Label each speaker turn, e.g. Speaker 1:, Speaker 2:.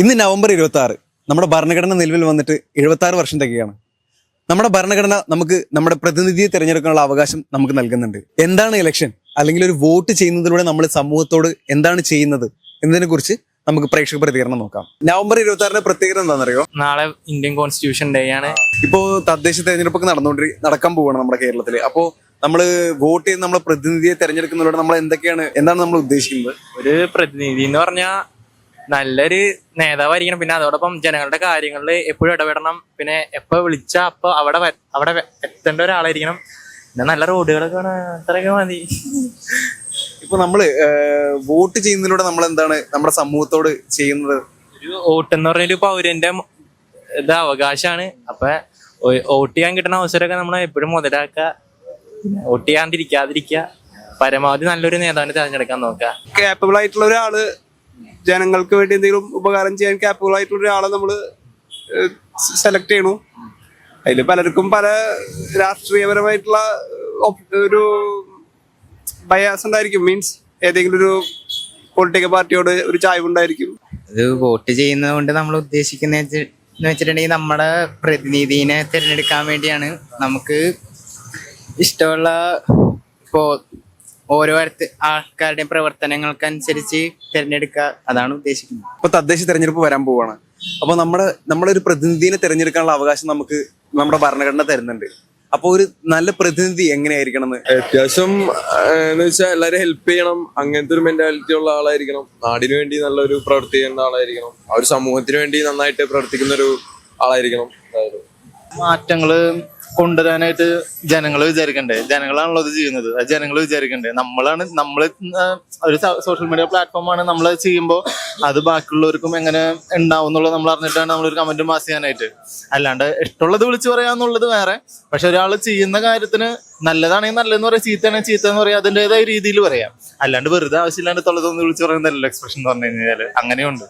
Speaker 1: ഇന്ന് നവംബർ ഇരുപത്തി ആറ് നമ്മുടെ ഭരണഘടന നിലവിൽ വന്നിട്ട് എഴുപത്തി ആറ് വർഷം തികയാണ്. നമ്മുടെ ഭരണഘടന നമുക്ക് നമ്മുടെ പ്രതിനിധിയെ തിരഞ്ഞെടുക്കാനുള്ള അവകാശം നമുക്ക് നൽകുന്നുണ്ട്. എന്താണ് ഇലക്ഷൻ അല്ലെങ്കിൽ ഒരു വോട്ട് ചെയ്യുന്നതിലൂടെ നമ്മൾ സമൂഹത്തോട് എന്താണ് ചെയ്യുന്നത് എന്നതിനെ കുറിച്ച് നമുക്ക് പ്രേക്ഷക പ്രതികരണം നോക്കാം. നവംബർ ഇരുപത്തി ആറിന്റെ പ്രത്യേകത എന്താണെന്നറിയോ?
Speaker 2: നാളെ ഇന്ത്യൻ കോൺസ്റ്റിറ്റ്യൂഷൻ ഡേ ആണ്.
Speaker 1: ഇപ്പോ തദ്ദേശ തെരഞ്ഞെടുപ്പൊക്കെ നടന്നുകൊണ്ട് നടക്കാൻ പോവാണ് നമ്മുടെ കേരളത്തിൽ അപ്പോ നമ്മൾ വോട്ട് ചെയ്ത് നമ്മളെ പ്രതിനിധിയെ തെരഞ്ഞെടുക്കുന്നതിലൂടെ നമ്മൾ എന്തൊക്കെയാണ് എന്താണ് നമ്മൾ ഉദ്ദേശിക്കുന്നത്?
Speaker 2: ഒരു പ്രതിനിധി എന്ന് പറഞ്ഞാൽ നല്ലൊരു നേതാവായിരിക്കണം. പിന്നെ അതോടൊപ്പം ജനങ്ങളുടെ കാര്യങ്ങളിൽ എപ്പോഴും ഇടപെടണം. പിന്നെ എപ്പോ വിളിച്ച അപ്പൊ അവിടെ അവിടെ എത്തേണ്ട ഒരാളായിരിക്കണം. പിന്നെ നല്ല റോഡുകളൊക്കെ വേണം അത്രയൊക്കെ മതി.
Speaker 1: ഇപ്പൊ നമ്മൾ വോട്ട് ചെയ്യുന്നതിലൂടെ നമ്മൾ എന്താണ് നമ്മുടെ സമൂഹത്തോട് ചെയ്യുന്നത്?
Speaker 2: ഒരു വോട്ട് എന്ന് പറഞ്ഞൊരു പൗരന്റെ ഇത് അവകാശമാണ് അപ്പൊ വോട്ട് ചെയ്യാൻ കിട്ടുന്ന അവസരമൊക്കെ നമ്മൾ എപ്പോഴും മുതലാക്കുക. വോട്ട് ചെയ്യാണ്ടിരിക്കാതിരിക്കുക. പരമാവധി നല്ലൊരു നേതാവിനെ തിരഞ്ഞെടുക്കാൻ നോക്കുക.
Speaker 3: കേപ്പബിൾ ആയിട്ടുള്ള ഒരാൾ ജനങ്ങൾക്ക് വേണ്ടി എന്തെങ്കിലും ഉപകാരം ചെയ്യാൻ ക്യാപ്പബിൾ ആയിട്ടുള്ള ഒരാളെ നമ്മൾ സെലക്ട് ചെയ്യണു. അതിൽ പലർക്കും പല രാഷ്ട്രീയപരമായിട്ടുള്ള ഒരു ബയാസ് ഉണ്ടായിരിക്കും. മീൻസ് ഏതെങ്കിലും ഒരു പൊളിറ്റിക്കൽ പാർട്ടിയോട് ഒരു ചായ്വ് ഉണ്ടായിരിക്കും
Speaker 4: ഇത് വോട്ട് ചെയ്യുന്നത് കൊണ്ട് നമ്മൾ ഉദ്ദേശിക്കുന്ന വെച്ചിട്ടുണ്ടെങ്കിൽ നമ്മുടെ പ്രതിനിധിനെ തിരഞ്ഞെടുക്കാൻ വേണ്ടിയാണ് നമുക്ക് ഇഷ്ടമുള്ള ഇപ്പോൾ ഓരോ ആൾക്കാരുടെയും പ്രവർത്തനങ്ങൾക്കനുസരിച്ച് തിരഞ്ഞെടുക്കുക അതാണ് ഉദ്ദേശിക്കുന്നത്.
Speaker 1: ഇപ്പൊ തദ്ദേശ തെരഞ്ഞെടുപ്പ് വരാൻ പോവാണ്. അപ്പൊ നമ്മുടെ ഒരു പ്രതിനിധിയെ തിരഞ്ഞെടുക്കാനുള്ള അവകാശം നമുക്ക് നമ്മുടെ ഭരണഘടന തരുന്നുണ്ട്. അപ്പൊ ഒരു നല്ല പ്രതിനിധി എങ്ങനെയായിരിക്കണം എന്ന്
Speaker 5: അത്യാവശ്യം എന്ന് വെച്ചാൽ എല്ലാരും ഹെൽപ്പ് ചെയ്യണം. അങ്ങനത്തെ ഒരു മെന്റാലിറ്റി ഉള്ള ആളായിരിക്കണം. നാടിനു വേണ്ടി നല്ലൊരു പ്രവൃത്തി ചെയ്യുന്ന ആളായിരിക്കണം. ആ ഒരു സമൂഹത്തിന് വേണ്ടി നന്നായിട്ട് പ്രവർത്തിക്കുന്ന ഒരു ആളായിരിക്കണം. അതായത്
Speaker 6: മാറ്റങ്ങൾ കൊണ്ടുവരാനായിട്ട് ജനങ്ങൾ വിചാരിക്കണ്ടേ? ജനങ്ങളാണല്ലോ ഇത് ചെയ്യുന്നത്. അത് ജനങ്ങൾ വിചാരിക്കണ്ടേ? നമ്മളാണ് നമ്മൾ ഒരു സോഷ്യൽ മീഡിയ പ്ലാറ്റ്ഫോം ആണ് നമ്മൾ ചെയ്യുമ്പോൾ അത് ബാക്കിയുള്ളവർക്കും എങ്ങനെ ഉണ്ടാവും എന്നുള്ളത് നമ്മൾ അറിഞ്ഞിട്ടാണ് നമ്മളൊരു കമന്റ് പാസ് ചെയ്യാനായിട്ട് അല്ലാണ്ട് ഇഷ്ടമുള്ളത് വിളിച്ചു പറയാന്നുള്ളത് വേറെ. പക്ഷെ ഒരാൾ ചെയ്യുന്ന കാര്യത്തിന് നല്ലതാണെങ്കിൽ നല്ലതെന്ന് പറയാം ചീത്തയാണെങ്കിൽ ചീത്ത എന്ന് പറയാം അതിന്റെതായ രീതിയിൽ പറയാം. അല്ലാണ്ട് വെറുതെ ആവശ്യമില്ലാണ്ട് തൊള്ളതൊന്ന് വിളിച്ചു പറയുന്നതല്ലോ എക്സ്പ്രഷൻ എന്ന് പറഞ്ഞു കഴിഞ്ഞാൽ അങ്ങനെയുണ്ട്.